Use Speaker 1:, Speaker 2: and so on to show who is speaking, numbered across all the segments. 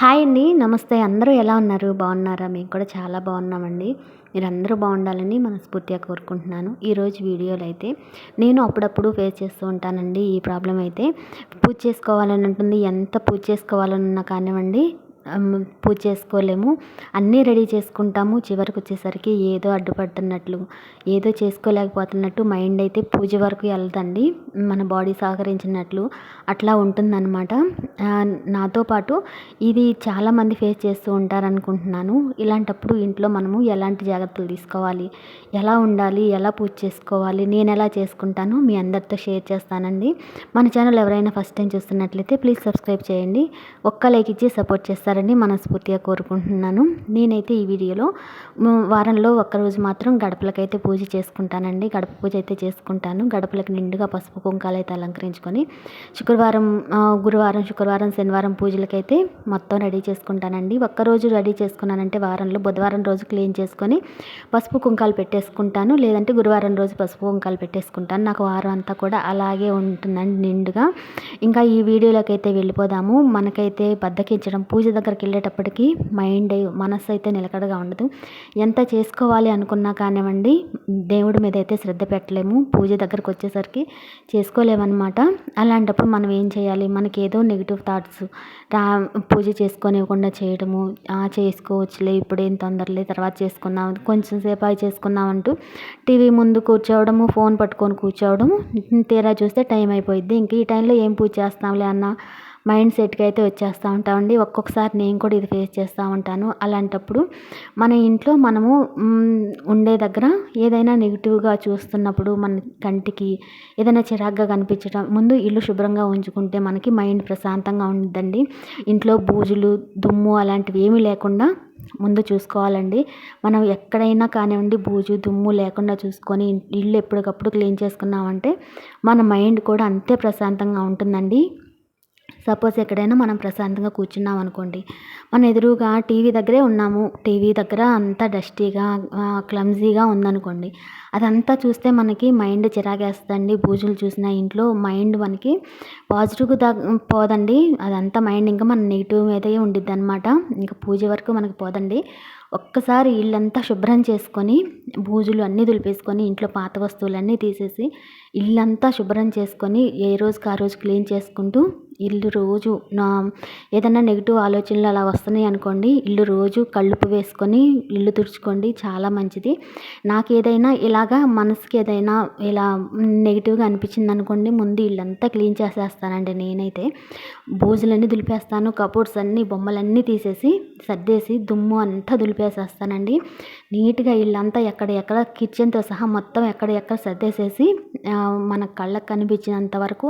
Speaker 1: Hi అండి నమస్తే. అందరూ ఎలా ఉన్నారు? బాగున్నారా? మేము కూడా చాలా బాగున్నామండి. మీరు అందరూ బాగుండాలని మనస్ఫూర్తిగా కోరుకుంటున్నాను. ఈరోజు వీడియోలో అయితే నేను అప్పుడప్పుడు ఫేస్ చేస్తూ ఉంటానండి ఈ ప్రాబ్లం అయితే. పూజ చేసుకోవాలని ఉంటుంది. ఎంత పూజ చేసుకోవాలన్నా కానివ్వండి పూజ చేసుకోలేము. అన్నీ రెడీ చేసుకుంటాము. చివరికి వచ్చేసరికి ఏదో అడ్డుపడుతున్నట్లు ఏదో చేసుకోలేకపోతున్నట్టు మైండ్ అయితే పూజ వరకు వెళ్దండి మన బాడీ సహకరించినట్లు అట్లా ఉంటుందన్నమాట. నాతో పాటు ఇది చాలామంది ఫేస్ చేస్తూ ఉంటారనుకుంటున్నాను. ఇలాంటప్పుడు ఇంట్లో మనము ఎలాంటి జాగ్రత్తలు తీసుకోవాలి? ఎలా ఉండాలి? ఎలా పూజ చేసుకోవాలి? నేను ఎలా చేసుకుంటాను? మీ అందరితో షేర్ చేస్తానండి. మన ఛానల్ ఎవరైనా ఫస్ట్ టైం చూస్తున్నట్లయితే ప్లీజ్ సబ్స్క్రైబ్ చేయండి. ఒక్క లైక్ ఇచ్చి సపోర్ట్ చేస్తారు చేస్తారని మనస్ఫూర్తిగా కోరుకుంటున్నాను. నేనైతే ఈ వీడియోలో వారంలో ఒక్కరోజు మాత్రం గడపలకైతే పూజ చేసుకుంటానండి. గడప పూజ అయితే చేసుకుంటాను. గడపలకు నిండుగా పసుపు కుంకాలు అయితే అలంకరించుకొని శుక్రవారం గురువారం శుక్రవారం శనివారం పూజలకైతే మొత్తం రెడీ చేసుకుంటానండి. ఒక్కరోజు రెడీ చేసుకున్నానంటే వారంలో బుధవారం రోజు క్లీన్ చేసుకొని పసుపు కుంకాలు పెట్టేసుకుంటాను. లేదంటే గురువారం రోజు పసుపు కుంకాలు పెట్టేసుకుంటాను. నాకు వారం అంతా కూడా అలాగే ఉంటుందండి నిండుగా. ఇంకా ఈ వీడియోలోకి అయితే వెళ్ళిపోదాము. మనకైతే బద్దకించడం పూజ దగ్గరికి వెళ్ళేటప్పటికి మైండ్ మనస్సు అయితే నిలకడగా ఉండదు. ఎంత చేసుకోవాలి అనుకున్నా కానివ్వండి దేవుడి మీద అయితే శ్రద్ధ పెట్టలేము. పూజ దగ్గరకు వచ్చేసరికి చేసుకోలేమన్నమాట. అలాంటప్పుడు మనం ఏం చేయాలి? మనకి ఏదో నెగిటివ్ థాట్స్ రా పూజ చేసుకొనివ్వకుండా చేయడము చేసుకోవచ్చులే ఇప్పుడు ఏం తొందరలే తర్వాత చేసుకుందాం కొంచెం సేపు అవి చేసుకుందాం అంటూ టీవీ ముందు కూర్చోవడము ఫోన్ పట్టుకొని కూర్చోవడము తీరా చూస్తే టైం అయిపోయింది ఇంక ఈ టైంలో ఏం పూజ చేస్తాంలే అన్న మైండ్ సెట్కి అయితే వచ్చేస్తూ ఉంటామండి ఒక్కొక్కసారి నేను కూడా ఇది ఫేస్ చేస్తూ ఉంటాను. అలాంటప్పుడు మన ఇంట్లో మనము ఉండే దగ్గర ఏదైనా నెగిటివ్గా చూస్తున్నప్పుడు మన కంటికి ఏదైనా చిరాగ్గా కనిపించడం ముందు ఇల్లు శుభ్రంగా ఉంచుకుంటే మనకి మైండ్ ప్రశాంతంగా ఉంటుందండి ఇంట్లో బూజులు దుమ్ము అలాంటివి ఏమీ లేకుండా ముందు చూసుకోవాలండి. మనం ఎక్కడైనా కానివ్వండి బూజు దుమ్ము లేకుండా చూసుకొని ఇల్లు ఎప్పటికప్పుడు క్లీన్ చేసుకున్నామంటే మన మైండ్ కూడా అంతే ప్రశాంతంగా ఉంటుందండి. సపోజ్ ఎక్కడైనా మనం ప్రశాంతంగా కూర్చున్నాం అనుకోండి మన ఎదురుగా టీవీ దగ్గరే ఉన్నాము. టీవీ దగ్గర అంతా డస్టీగా క్లమ్జీగా ఉందనుకోండి అదంతా చూస్తే మనకి మైండ్ చిరాకేస్తుందండి. బూజులు చూసిన ఇంట్లో మైండ్ మనకి పాజిటివ్గా పోదండి. అదంతా మైండ్ ఇంకా మన నెగిటివ్ మీదే ఉండిద్ది అనమాట ఇంకా పూజ వరకు మనకి పోదండి. ఒక్కసారి ఇల్లంతా శుభ్రం చేసుకొని బూజులు అన్నీ దులిపేసుకొని ఇంట్లో పాత వస్తువులన్నీ తీసేసి ఇల్లంతా శుభ్రం చేసుకొని ఏ రోజుకి ఆ రోజు క్లీన్ చేసుకుంటూ ఇల్లు రోజు నా ఏదైనా నెగిటివ్ ఆలోచనలు అలా వస్తున్నాయి అనుకోండి ఇల్లు రోజు కళ్ళుపు వేసుకొని ఇల్లు తుడుచుకోండి చాలా మంచిది. నాకు ఏదైనా ఇలాగా మనసుకి ఏదైనా ఇలా నెగిటివ్గా అనిపించింది అనుకోండి ముందు ఇల్లంతా క్లీన్ చేసేస్తానండి నేనైతే. బూజులన్నీ దులిపేస్తాను కబోర్డ్స్ అన్నీ బొమ్మలన్నీ తీసేసి సర్దేసి దుమ్ము అంతా దులిపేసేస్తానండి. నీట్గా ఇల్లంతా ఎక్కడ ఎక్కడ కిచెన్తో సహా మొత్తం ఎక్కడ ఎక్కడ సర్దేసేసి మన కళ్ళకు కనిపించినంత వరకు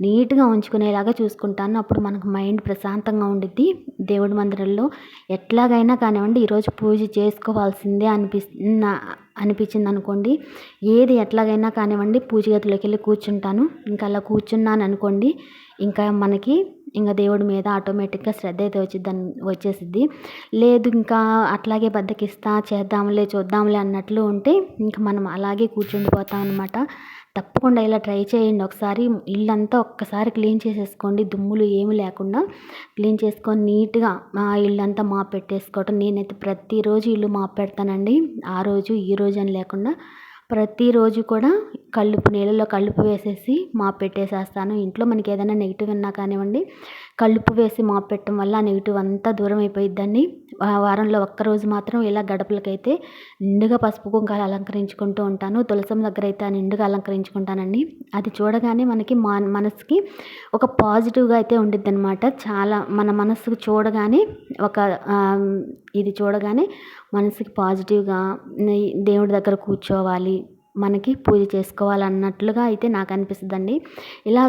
Speaker 1: నీట్గా ఉంచుకునేలాగా చూసుకుంటాను. అప్పుడు మనకు మైండ్ ప్రశాంతంగా ఉండిద్ది. దేవుడి మందిరంలో ఎట్లాగైనా కానివ్వండి ఈరోజు పూజ చేసుకోవాల్సిందే అనిపిస్తుంది అనిపించింది అనుకోండి. ఏది ఎట్లాగైనా కానివ్వండి పూజ గదిలోకి వెళ్ళి కూర్చుంటాను. ఇంకా అలా కూర్చున్నాను అనుకోండి ఇంకా మనకి ఇంకా దేవుడి మీద ఆటోమేటిక్గా శ్రద్ధ అయితే వచ్చిద్దని వచ్చేసిద్ది. లేదు ఇంకా అట్లాగే బద్దకిస్తా చేద్దాంలే చూద్దాంలే అన్నట్లు ఉంటే ఇంకా మనం అలాగే కూర్చుండిపోతాం అనమాట తప్పకుండా ఇలా ట్రై చేయండి. ఒకసారి ఇల్లంతా ఒక్కసారి క్లీన్ చేసేసుకోండి. దుమ్ములు ఏమి లేకుండా క్లీన్ చేసుకొని నీట్గా మా ఇల్లంతా మా పెట్టేసుకోవటం. నేనైతే ప్రతిరోజు ఇల్లు మా పెడతానండి. ఆ రోజు ఈ రోజు అని లేకుండా ప్రతిరోజు కూడా కళ్ళుపు నీళ్ళలో కళ్ళుపు వేసేసి మా పెట్టేసేస్తాను. ఇంట్లో మనకి ఏదైనా నెగిటివ్ ఉన్నా కానివ్వండి కలుపు వేసి మాపు పెట్టడం వల్ల ఆ నెగిటివ్ అంతా దూరం అయిపోయిద్దండి. వారంలో ఒక్కరోజు మాత్రం ఇలా గడపలకైతే నిండుగా పసుపు కుంకాలు అలంకరించుకుంటూ ఉంటాను. తులసం దగ్గర అయితే నిండుగా అలంకరించుకుంటానండి. అది చూడగానే మనకి మా మనసుకి ఒక పాజిటివ్గా అయితే ఉండిద్ది అనమాట చాలా మన మనసుకు చూడగానే ఒక ఇది చూడగానే మనసుకి పాజిటివ్గా దేవుడి దగ్గర కూర్చోవాలి మనకి పూజ చేసుకోవాలన్నట్లుగా అయితే నాకు అనిపిస్తుందండి. ఇలా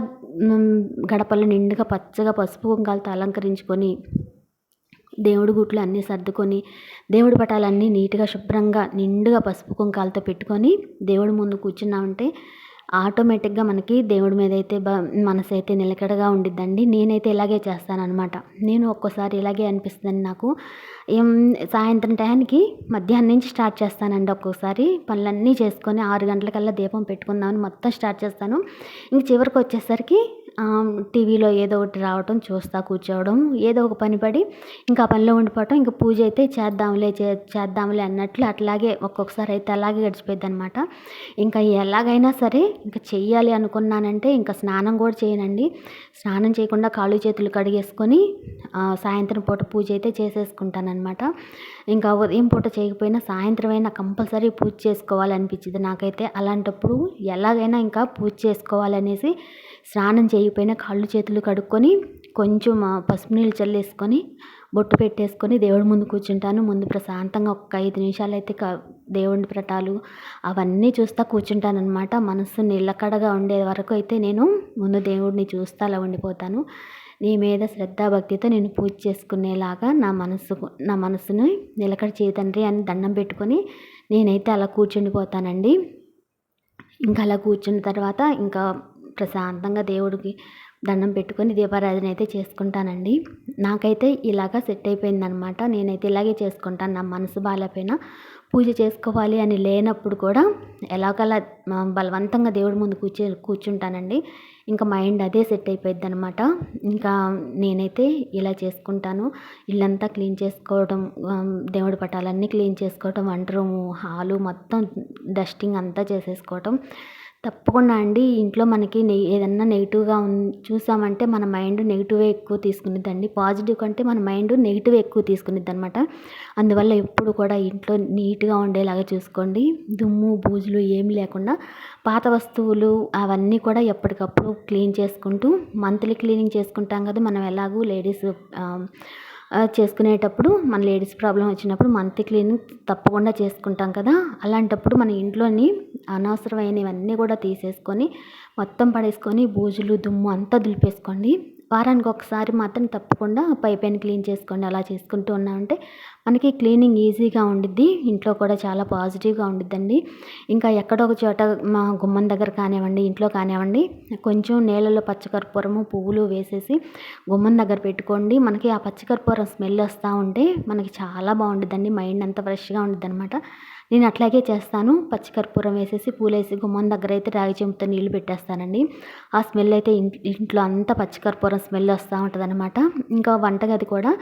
Speaker 1: గడపలు నిండుగా పచ్చగా పసుపు కుంకాలతో అలంకరించుకొని దేవుడి గుట్లు అన్నీ సర్దుకొని దేవుడి పటాలన్నీ నీట్గా శుభ్రంగా నిండుగా పసుపు కుంకాలతో పెట్టుకొని దేవుడి ముందు కూర్చున్నామంటే ఆటోమేటిక్గా మనకి దేవుడి మీద అయితే బ మనసు అయితే నిలకడగా ఉండిద్దండి. నేనైతే ఇలాగే చేస్తానన్నమాట. నేను ఒక్కోసారి ఇలాగే అనిపిస్తుందండి నాకు. ఏం సాయంత్రం టయానికి మధ్యాహ్నం నుంచి స్టార్ట్ చేస్తానండి ఒక్కోసారి. పనులన్నీ చేసుకొని ఆరు గంటలకల్లా దీపం పెట్టుకుందామని మొత్తం స్టార్ట్ చేస్తాను. ఇంక చివరికి వచ్చేసరికి టీవీలో ఏదో ఒకటి రావటం చూస్తా కూర్చోవడం ఏదో ఒక పని పడి ఇంకా పనిలో ఉండిపోవటం ఇంకా పూజ అయితే చేద్దాంలే చే చేద్దాంలే అన్నట్లు అట్లాగే ఒక్కొక్కసారి అయితే అలాగే గడిచిపోయింది అనమాట ఇంకా ఎలాగైనా సరే ఇంకా చెయ్యాలి అనుకున్నానంటే ఇంకా స్నానం కూడా చేయనండి. స్నానం చేయకుండా కాళ్ళు చేతులు కడిగేసుకొని సాయంత్రం పూట పూజ అయితే చేసేసుకుంటానమాట ఇంకా ఉదయం పూట చేయకపోయినా సాయంత్రం అయినా కంపల్సరీ పూజ చేసుకోవాలనిపించింది. నాకైతే అలాంటప్పుడు ఎలాగైనా ఇంకా పూజ చేసుకోవాలనేసి స్నానం చేయకపోయినా కాళ్ళు చేతులు కడుక్కొని కొంచెం పసుపు నీళ్ళు చల్లేసుకొని బొట్టు పెట్టేసుకొని దేవుడి ముందు కూర్చుంటాను. ముందు ప్రశాంతంగా ఒక ఐదు నిమిషాలు అయితే దేవుడి ప్రటాలు అవన్నీ చూస్తూ కూర్చుంటాను అనమాట మనసు నిలకడగా ఉండే వరకు అయితే నేను ముందు దేవుడిని చూస్తూ అలా ఉండిపోతాను. నీ మీద శ్రద్ధాభక్తితో నేను పూజ చేసుకునేలాగా నా మనసుకు నా మనసుని నిలకడ చేయతండ్రి అని దండం పెట్టుకొని నేనైతే అలా కూర్చుండిపోతానండి. ఇంకా అలా కూర్చున్న తర్వాత ఇంకా ప్రశాంతంగా దేవుడికి దండం పెట్టుకొని దీపారాధన అయితే చేసుకుంటానండి. నాకైతే ఇలాగా సెట్ అయిపోయిందనమాట. నేనైతే ఇలాగే చేసుకుంటాను. నా మనసు బాగాలేపోయినా పూజ చేసుకోవాలి అని లేనప్పుడు కూడా ఎలాగలా బలవంతంగా దేవుడి ముందు కూర్చో కూర్చుంటానండి. ఇంకా మైండ్ అదే సెట్ అయిపోయింది అనమాట ఇంకా నేనైతే ఇలా చేసుకుంటాను. ఇల్లంతా క్లీన్ చేసుకోవడం దేవుడి పటాలన్నీ క్లీన్ చేసుకోవడం వంట రూము హాలు మొత్తం డస్టింగ్ అంతా చేసేసుకోవటం. తప్పకుండా అండి. ఇంట్లో మనకి నె ఏదన్నా నెగిటివ్గా ఉన్ చూసామంటే మన మైండ్ నెగిటివే ఎక్కువ తీసుకునిద్దండి. పాజిటివ్ కంటే మన మైండ్ నెగిటివ్ ఎక్కువ తీసుకునిద్ది అనమాట అందువల్ల ఎప్పుడు కూడా ఇంట్లో నీట్గా ఉండేలాగా చూసుకోండి. దుమ్ము బూజులు ఏమి లేకుండా పాత వస్తువులు అవన్నీ కూడా ఎప్పటికప్పుడు క్లీన్ చేసుకుంటూ మంత్లీ క్లీనింగ్ చేసుకుంటాం కదా మనం ఎలాగూ లేడీస్ చేసుకునేటప్పుడు మన లేడీస్ ప్రాబ్లం వచ్చినప్పుడు మంత్ క్లీనింగ్ తప్పకుండా చేసుకుంటాం కదా. అలాంటప్పుడు మన ఇంట్లోని అనవసరమైనవన్నీ కూడా తీసేసుకొని మొత్తం పడేసుకొని బూజులు దుమ్ము అంతా దులిపేసుకోండి. వారానికి ఒకసారి మాత్రం తప్పకుండా పై పైన క్లీన్ చేసుకోండి. అలా చేసుకుంటూ ఉన్నామంటే మనకి క్లీనింగ్ ఈజీగా ఉండిద్ది ఇంట్లో కూడా చాలా పాజిటివ్గా ఉండిద్దండి. ఇంకా ఎక్కడో ఒక చోట మా గుమ్మం దగ్గర కానివ్వండి ఇంట్లో కానివ్వండి కొంచెం నీళ్ళలో పచ్చకర్పూరము పువ్వులు వేసేసి గుమ్మం దగ్గర పెట్టుకోండి. మనకి ఆ పచ్చకర్పూరం స్మెల్ వస్తూ ఉంటే మనకి చాలా బాగుంటుందండి మైండ్ అంతా ఫ్రెష్గా ఉంటుంది అనమాట నేను అట్లాగే చేస్తాను. పచ్చికర్పూరం వేసేసి పూలేసి గుమ్మం దగ్గర అయితే రాగి చెంపుతో నీళ్ళు పెట్టేస్తానండి. ఆ స్మెల్ అయితే ఇంట్లో అంతా పచ్చికర్పూరం స్మెల్ వస్తూ ఉంటుంది అనమాట ఇంకా వంటగది కూడా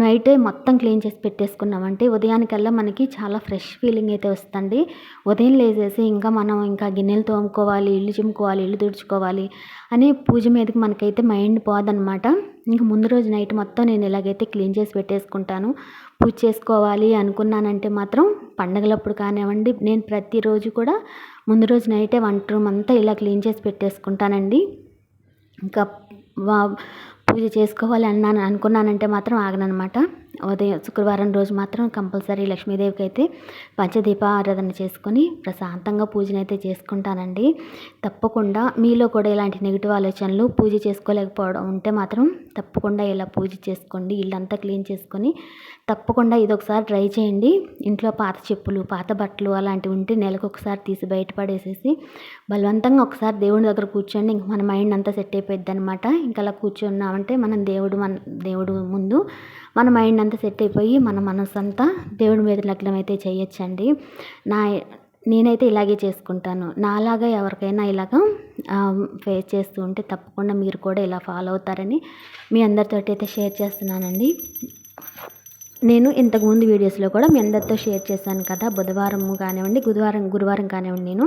Speaker 1: నైటే మొత్తం క్లీన్ చేసి పెట్టేసుకున్నామంటే ఉదయానికల్లా మనకి చాలా ఫ్రెష్ ఫీలింగ్ అయితే వస్తుంది. ఉదయం లేచేసి ఇంకా మనం ఇంకా గిన్నెలు తోముకోవాలి ఇల్లు చిమ్ముకోవాలి ఇల్లు తుడుచుకోవాలి అని పూజ మీదకి మనకైతే మైండ్ పోదనమాట ఇంక ముందు రోజు నైట్ మొత్తం నేను ఇలాగైతే క్లీన్ చేసి పెట్టేసుకుంటాను. పూజ చేసుకోవాలి అనుకున్నానంటే మాత్రం పండగలప్పుడు కానివ్వండి నేను ప్రతిరోజు కూడా ముందు రోజు నైటే వంట రూమ్ అంతా ఇలా క్లీన్ చేసి పెట్టేసుకుంటానండి. ఇంకా పూజ చేసుకోవాలి అన్నాను అనుకున్నానంటే మాత్రం ఆగననమాట ఉదయం శుక్రవారం రోజు మాత్రం కంపల్సరీ లక్ష్మీదేవికి అయితే పంచదీప ఆరాధన చేసుకొని ప్రశాంతంగా పూజనైతే చేసుకుంటానండి. తప్పకుండా మీలో కూడా ఇలాంటి నెగిటివ్ ఆలోచనలు పూజ చేసుకోలేకపోవడం ఉంటే మాత్రం తప్పకుండా ఇలా పూజ చేసుకోండి. ఇల్లంతా క్లీన్ చేసుకొని తప్పకుండా ఇదొకసారి ట్రై చేయండి. ఇంట్లో పాత చెప్పులు పాత బట్టలు అలాంటివి ఉంటే నెలకు ఒకసారి తీసి బయటపడేసేసి బలవంతంగా ఒకసారి దేవుడి దగ్గర కూర్చోండి. ఇంక మన మైండ్ అంతా సెట్ అయిపోయిద్ది అనమాట ఇంకా అలా కూర్చున్నామంటే మనం దేవుడు మన దేవుడు ముందు మన మైండ్ అంతా సెట్ అయిపోయి మన మనసు అంతా దేవుడి మీద లగ్నం అయితే చేయొచ్చండి. నా నేనైతే ఇలాగే చేసుకుంటాను. నాలాగా ఎవరికైనా ఇలాగా ఫేస్ చేస్తూ ఉంటే తప్పకుండా మీరు కూడా ఇలా ఫాలో అవుతారని మీ అందరితో అయితే షేర్ చేస్తున్నానండి. నేను ఇంతకుముందు వీడియోస్లో కూడా మీ అందరితో షేర్ చేశాను కదా. బుధవారం కానివ్వండి గురువారం గురువారం కానివ్వండి నేను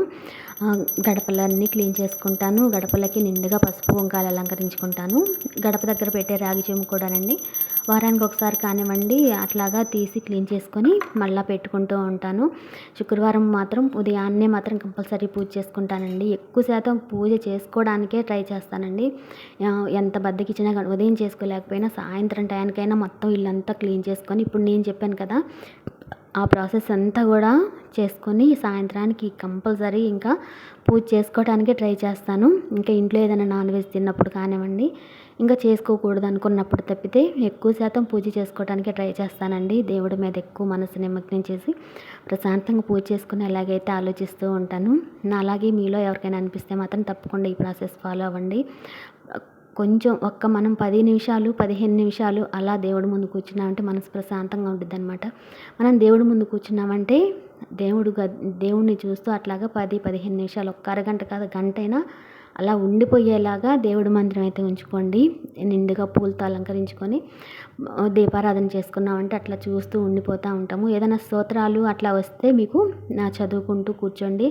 Speaker 1: గడపలన్నీ క్లీన్ చేసుకుంటాను. గడపలకి నిండుగా పసుపు వంకాయలు అలంకరించుకుంటాను. గడప దగ్గర పెట్టే రాగి చెంబు కూడానండి. వారానికి ఒకసారి కానివ్వండి అట్లాగా తీసి క్లీన్ చేసుకొని మళ్ళీ పెట్టుకుంటూ ఉంటాను. శుక్రవారం మాత్రం ఉదయాన్నే మాత్రం కంపల్సరీ పూజ చేసుకుంటానండి. ఎక్కువ శాతం పూజ చేసుకోవడానికే ట్రై చేస్తానండి. ఎంత బద్దకిచ్చినా కానీ ఉదయం చేసుకోలేకపోయినా సాయంత్రం టైంకైనా మొత్తం ఇల్లంతా క్లీన్ చేసుకొని ఇప్పుడు నేను చెప్పాను కదా ఆ ప్రాసెస్ అంతా కూడా చేసుకొని సాయంత్రానికి కంపల్సరీ ఇంకా పూజ చేసుకోవడానికి ట్రై చేస్తాను. ఇంకా ఇంట్లో ఏదైనా నాన్ వెజ్ తిన్నప్పుడు కానివ్వండి ఇంకా చేసుకోకూడదు అనుకున్నప్పుడు తప్పితే ఎక్కువ శాతం పూజ చేసుకోవడానికి ట్రై చేస్తానండి. దేవుడి మీద ఎక్కువ మనసు నిమగ్నం చేసి ప్రశాంతంగా పూజ చేసుకుని ఎలాగైతే ఆలోచిస్తూ ఉంటాను. నా అలాగే మీలో ఎవరికైనా అనిపిస్తే మాత్రం తప్పకుండా ఈ ప్రాసెస్ ఫాలో అవ్వండి. కొంచెం ఒక్క మనం పది నిమిషాలు పదిహేను నిమిషాలు అలా దేవుడి ముందు కూర్చున్నామంటే మనసు ప్రశాంతంగా ఉంటుంది అనమాట మనం దేవుడి ముందు కూర్చున్నామంటే దేవుడు దేవుడిని చూస్తూ అట్లాగా పది పదిహేను నిమిషాలు ఒక్క అరగంట కాదు గంట అయినా అలా ఉండిపోయేలాగా దేవుడి మందిరం అయితే ఉంచుకోండి. నిండుగా పూలతో అలంకరించుకొని దీపారాధన చేసుకున్నామంటే అట్లా చూస్తూ ఉండిపోతూ ఉంటాము. ఏదైనా స్తోత్రాలు అట్లా వస్తే మీకు నా చదువుకుంటూ కూర్చోండి.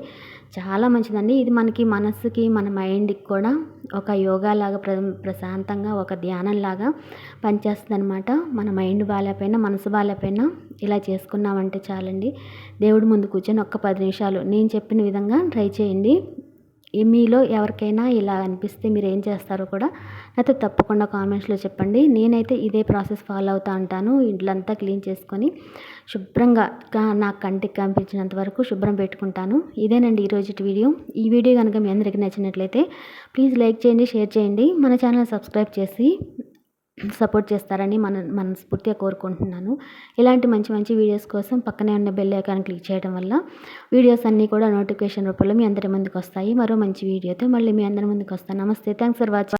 Speaker 1: చాలా మంచిదండి. ఇది మనకి మనసుకి మన మైండ్కి కూడా ఒక యోగా లాగా ప్ర ప్రశాంతంగా ఒక ధ్యానం లాగా పనిచేస్తుంది అనమాట మన మైండ్ బాగాలేకపోయినా మనసు బాగాలేకపోయినా ఇలా చేసుకున్నామంటే చాలండి. దేవుడి ముందు కూర్చొని ఒక్క పది నిమిషాలు నేను చెప్పిన విధంగా ట్రై చేయండి. మీలో ఎవరికైనా ఇలా అనిపిస్తే మీరు ఏం చేస్తారో కూడా అయితే తప్పకుండా కామెంట్స్లో చెప్పండి. నేనైతే ఇదే ప్రాసెస్ ఫాలో అవుతా ఉంటాను. ఇంట్లంతా క్లీన్ చేసుకొని శుభ్రంగా నాకు కంటికి కనిపించినంత వరకు శుభ్రం పెట్టుకుంటాను. ఇదేనండి ఈరోజు వీడియో. ఈ వీడియో కనుక మీ అందరికీ నచ్చినట్లయితే ప్లీజ్ లైక్ చేయండి షేర్ చేయండి. మన ఛానల్ సబ్స్క్రైబ్ చేసి సపోర్ట్ చేస్తారని మన మనస్ఫూర్తిగా కోరుకుంటున్నాను. ఇలాంటి మంచి మంచి వీడియోస్ కోసం పక్కనే ఉన్న బెల్ ఐకాన్ క్లిక్ చేయడం వల్ల వీడియోస్ అన్నీ కూడా నోటిఫికేషన్ రూపంలో మీ అందరి ముందుకు వస్తాయి. మరో మంచి వీడియోతో మళ్ళీ మీ అందరి ముందుకు వస్తాను. నమస్తే. Thanks for watching.